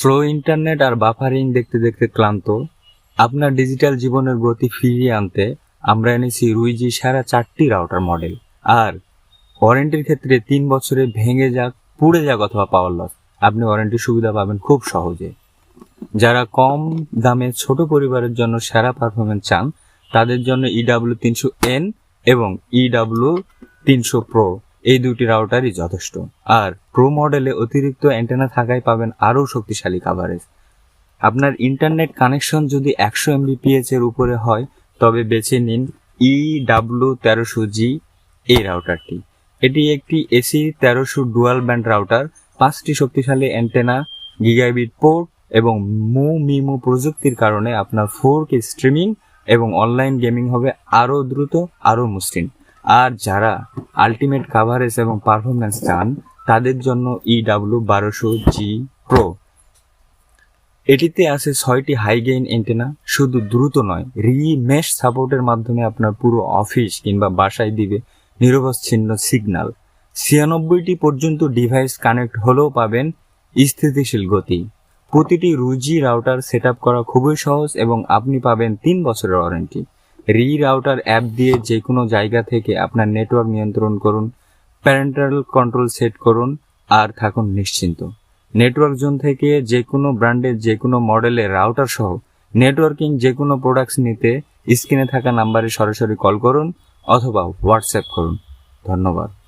Slow internet আর buffering দেখতে দেখতে ক্লান্ত। আপনার ডিজিটাল জীবনের গতি ফিরিয়ে আনতে আমরা এনেছি রুইজি সারা চারটি রাউটার মডেল আর ওয়ারেন্টির ক্ষেত্রে তিন বছরে ভেঙে যাক, পুড়ে যাক অথবা পাওয়ার লস আপনি ওয়ারেন্টির সুবিধা পাবেন খুব সহজে। যারা কম দামে ছোট পরিবারের জন্য সেরা পারফরমেন্স চান, তাদের জন্য ইডাব্লিউ তিনশো এন এবং ইডাব্লিউ তিনশো প্রো এই দুটি রাউটারই যথেষ্ট। আর প্রো মডেলে অতিরিক্ত অ্যান্টেনা থাকায় পাবেন আরও শক্তিশালী কাভারেজ আপনার ইন্টারনেট কানেকশন যদি একশো এমবিপিএস এর উপরে হয়, তবে বেছে নিন E ই ডাব্লিউ তেরোশো জি এই রাউটারটি। এটি একটি এসি তেরোশো ডুয়াল ব্যান্ড রাউটার পাঁচটি শক্তিশালী অ্যান্টেনা গিগাবিট পোর্ট এবং মু মিমু প্রযুক্তির কারণে আপনার ফোর কে স্ট্রিমিং এবং অনলাইন গেমিং হবে আরও দ্রুত, আরও মসৃণ। আর যারা আলটিমেট কাভারেজ এবং পারফরমেন্স চান, তাদের জন্য E ই ডাব্লিউ বারোশো জি প্রো এটিতে আছে ছয়টি হাই গেইন এন্টেনা শুধু দ্রুত নয় রি মেশ সাপোর্টের মাধ্যমে আপনার পুরো অফিস কিংবা বাসায় দিবে নিরবচ্ছিন্ন সিগন্যাল ছিয়ানব্বইটি পর্যন্ত ডিভাইস কানেক্ট হলেও পাবেন স্থিতিশীল গতি। প্রতিটি রুজি রাউটার সেট করা খুবই সহজ এবং আপনি পাবেন তিন বছরের ওয়ারেন্টি রি রাউটার অ্যাপ দিয়ে যে কোনো জায়গা থেকে আপনার নেটওয়ার্ক নিয়ন্ত্রণ করুন প্যারেন্টাল কন্ট্রোল সেট করুন, আর থাকুন নিশ্চিন্ত। নেটওয়ার্ক জোন থেকে যে কোনো ব্র্যান্ডের যে কোনো মডেলের রাউটার সহ নেটওয়ার্কিং যে কোনো প্রোডাক্টস নিতে স্ক্রিনে থাকা নাম্বারে সরাসরি কল করুন অথবা হোয়াটসঅ্যাপ করুন। ধন্যবাদ।